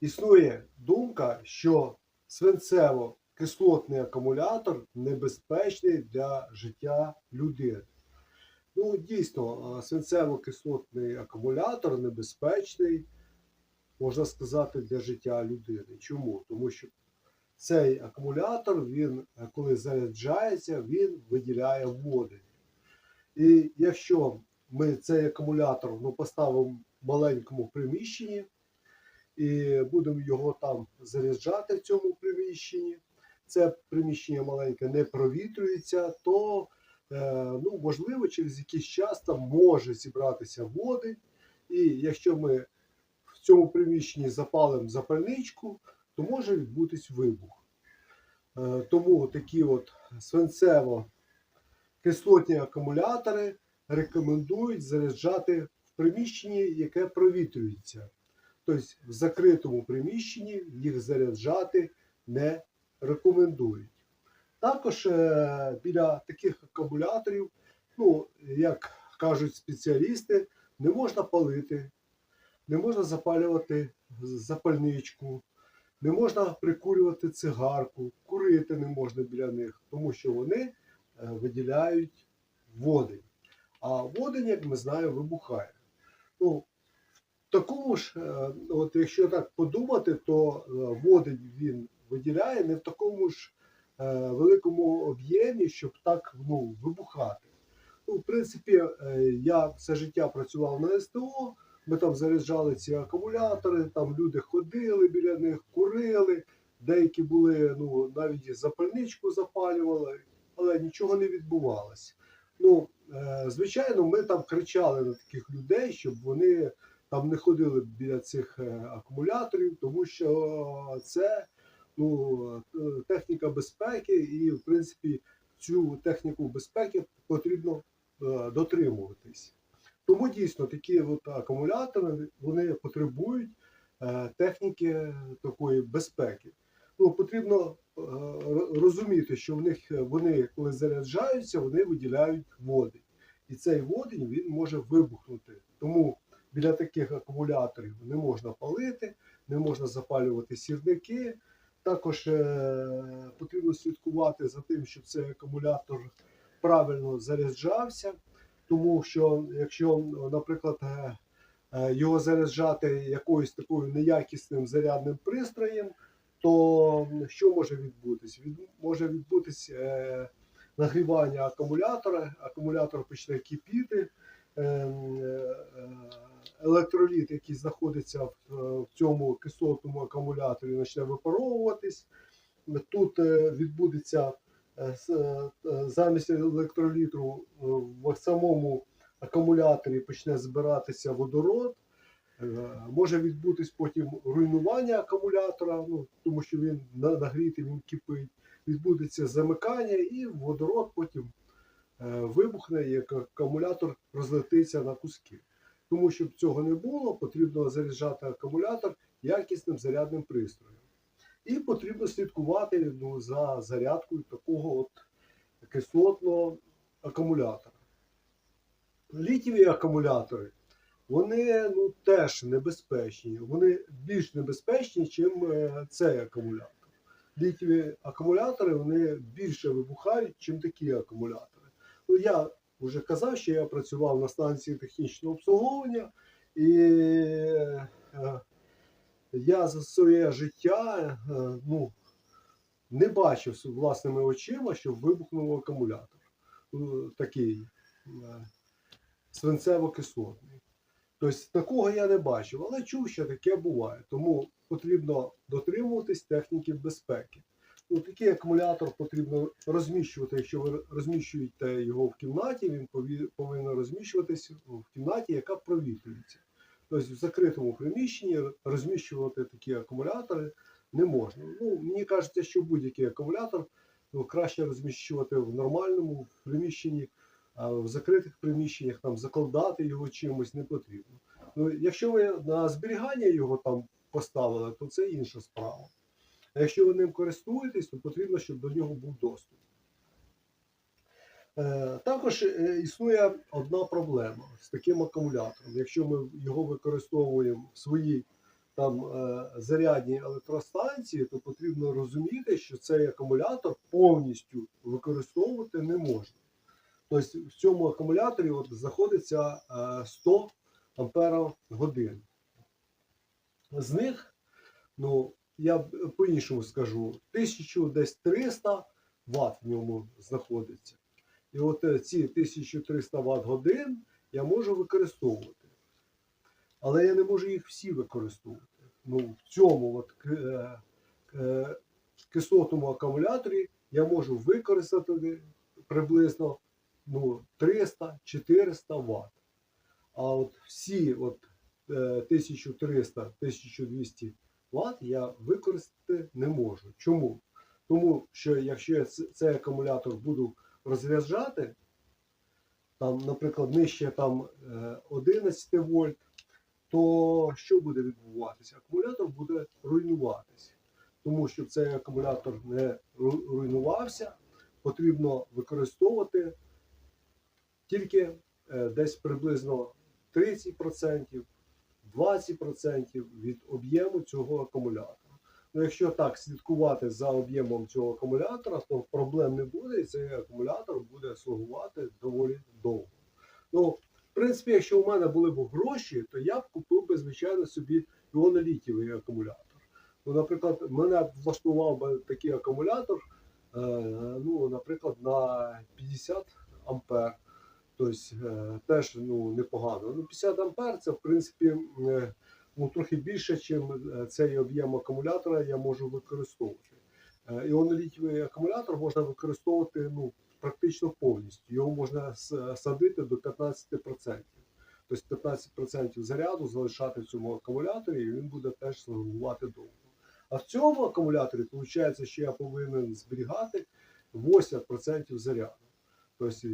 існує думка, що свинцево-кислотний акумулятор небезпечний для життя людини. Ну, дійсно, свинцево-кислотний акумулятор небезпечний, можна сказати, для життя людини. Чому? Тому що цей акумулятор, він, е, коли заряджається, він виділяє води. І якщо ми цей акумулятор ну, поставимо в маленькому приміщенні і будемо його там заряджати в цьому приміщенні, це приміщення маленьке не провітрюється, то е, ну, можливо через якийсь час там може зібратися води. І якщо ми в цьому приміщенні запалимо запальничку, то може відбутись вибух. Е, Тому такі от свинцево-кислотні акумулятори рекомендують заряджати в приміщенні, яке провітрюється. Тобто в закритому приміщенні їх заряджати не рекомендують. Також е, біля таких акумуляторів, ну, як кажуть спеціалісти, не можна палити, не можна запалювати запальничку, не можна прикурювати цигарку, курити не можна біля них, тому що вони е, виділяють водень. А водень, як ми знаємо, вибухає. Ну, в такому ж, е, от якщо так подумати, то е, водень він виділяє не в такому ж е, великому об'ємі, щоб так ну, вибухати. Ну, в принципі, я все життя працював на СТО, ми там заряджали ці акумулятори, там люди ходили біля них, курили, деякі були, ну, навіть запальничку запалювали, але нічого не відбувалося. Ну, звичайно, ми там кричали на таких людей, щоб вони там не ходили біля цих е, акумуляторів, тому що це ну, е, техніка безпеки, і, в принципі, цю техніку безпеки потрібно е, дотримуватись. Тому дійсно такі от акумулятори вони потребують техніки такої безпеки. Ну, потрібно розуміти, що в них вони, коли заряджаються, вони виділяють водень. І цей водень він може вибухнути. Тому біля таких акумуляторів не можна палити, не можна запалювати сірники. Також е, потрібно слідкувати за тим, щоб цей акумулятор правильно заряджався. Тому що якщо, наприклад, е, е, його заряджати якоюсь такою неякісним зарядним пристроєм, то що може відбутись? Від, може відбутись е, нагрівання акумулятора, акумулятор почне кипіти, е, е, електроліт, який знаходиться в, в цьому кислотному акумуляторі, почне випаровуватись. Тут е, відбудеться е, е, замість електролітру е, в самому акумуляторі почне збиратися водород. Е, Може відбутись потім руйнування акумулятора, ну, тому що він на- нагрітий, він кипить. Відбудеться замикання, і водород потім е, вибухне, і акумулятор розлетиться на куски. Тому щоб цього не було, потрібно заряджати акумулятор якісним зарядним пристроєм. І потрібно слідкувати ну, за зарядкою такого от кислотного акумулятора. Літіві акумулятори, вони ну, теж небезпечні. Вони більш небезпечні, ніж цей акумулятор. Літіві акумулятори вони більше вибухають, ніж такі акумулятори. Ну, я вже казав, що я працював на станції технічного обслуговування, і е, я за своє життя е, ну, не бачив власними очима, щоб вибухнув акумулятор. е, Такий свинцево-кислотний. Тобто такого я не бачив, але чув, що таке буває. Тому потрібно дотримуватись техніки безпеки. Ну, такий акумулятор потрібно розміщувати. Якщо ви розміщуєте його в кімнаті, він повинен розміщуватися в кімнаті, яка провітрюється. Тобто в закритому приміщенні розміщувати такі акумулятори не можна. Ну, мені кажеться, що будь-який акумулятор ну, краще розміщувати в нормальному приміщенні, а в закритих приміщеннях там закладати його чимось не потрібно. Ну, якщо ви на зберігання його там поставили, то це інша справа. А якщо ви ним користуєтесь, то потрібно, щоб до нього був доступ. Е, Також е, існує одна проблема з таким акумулятором. Якщо ми його використовуємо в своїй там е, зарядні електростанції, то потрібно розуміти, що цей акумулятор повністю використовувати не можна. Тобто в цьому акумуляторі от знаходиться е, 100 ампера годин. З них, ну, я по-іншому скажу, 1300 Вт в ньому знаходиться. І от е, ці 1300 Вт годин я можу використовувати. Але я не можу їх всі використовувати. Ну, в цьому от, е, е, кислотному акумуляторі я можу використати приблизно ну, 300-400 Вт. А от всі от, е, 1300-1200 Вт я використати не можу. Чому? Тому що якщо я цей акумулятор буду розряджати, там, наприклад, нижче там, е, 11 вольт, то що буде відбуватися? Акумулятор буде руйнуватися. Тому що цей акумулятор не руйнувався, потрібно використовувати тільки е, десь приблизно 30%, 20% від об'єму цього акумулятора. Ну, якщо так слідкувати за об'ємом цього акумулятора, то проблем не буде, і цей акумулятор буде слугувати доволі довго. Ну, в принципі, якщо у мене були б гроші, то я б купив би, звичайно, собі іонолітівий акумулятор. Ну, наприклад, мене б влаштував би такий акумулятор, е, ну, наприклад, на 50 ампер. Тобто е, теж ну, непогано. Ну, 50 ампер це, в принципі, е, ну, трохи більше, ніж цей об'єм акумулятора я можу використовувати. Е, Іонолітівий акумулятор можна використовувати ну, практично повністю. Його можна садити до 15%. Тобто 15% заряду залишати в цьому акумуляторі, і він буде теж слугувати довго. А в цьому акумуляторі виходить, що я повинен зберігати 80% заряду. Тобто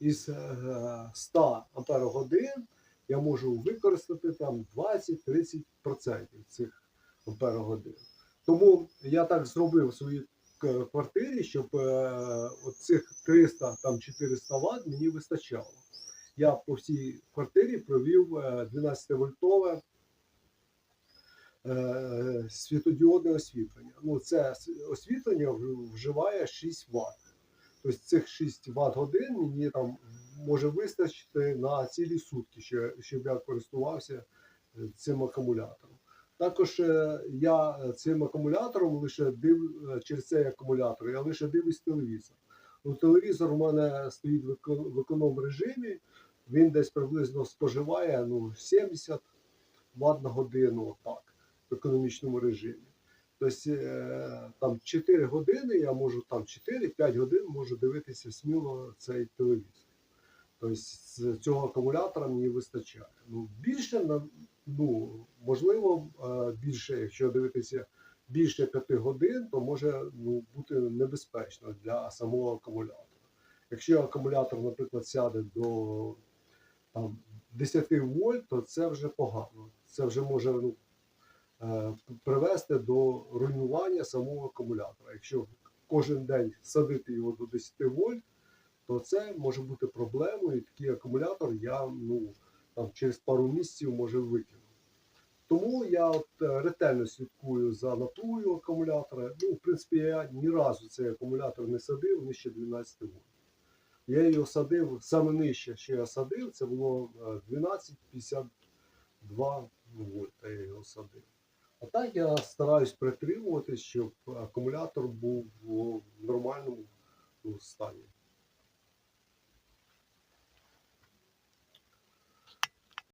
із е, 100 ампер-годин я можу використати там 20-30% цих ампер-годин. Тому я так зробив в своїй квартирі, щоб е, цих 300 там 400 Вт мені вистачало. Я по всій квартирі провів е, 12-вольтове е, світодіодне освітлення. Ну, це освітлення вживає 6 Вт. Тобто цих 6 Вт годин мені там може вистачити на цілі сутки, щоб я користувався е, цим акумулятором. Також е, я цим акумулятором лише див е, через цей акумулятор, я лише дивлюсь телевізор. Ну, телевізор у мене стоїть в в економ режимі, він десь приблизно споживає ну, 70 Вт на годину, так, в економічному режимі. Тобто е, там 4 години я можу там 4-5 годин можу дивитися сміло цей телевізор. Тобто з цього акумулятора мені вистачає. Ну, більше ну, можливо, е, більше, якщо дивитися більше 5 годин, то може ну, бути небезпечно для самого акумулятора. Якщо акумулятор, наприклад, сяде до там, 10 вольт, то це вже погано. Це вже може ну, привести до руйнування самого акумулятора. Якщо кожен день садити його до 10 вольт, то це може бути проблемою, і такий акумулятор я ну, там, через пару місяців може викину. Тому я от, е, ретельно слідкую за напругою акумулятора. Ну, в принципі, я ні разу цей акумулятор не садив нижче 12 вольт. Я його садив саме нижче, що я садив, це було е, 12,52 вольта. Я його садив. А так я стараюсь притримуватись, щоб акумулятор був в нормальному стані.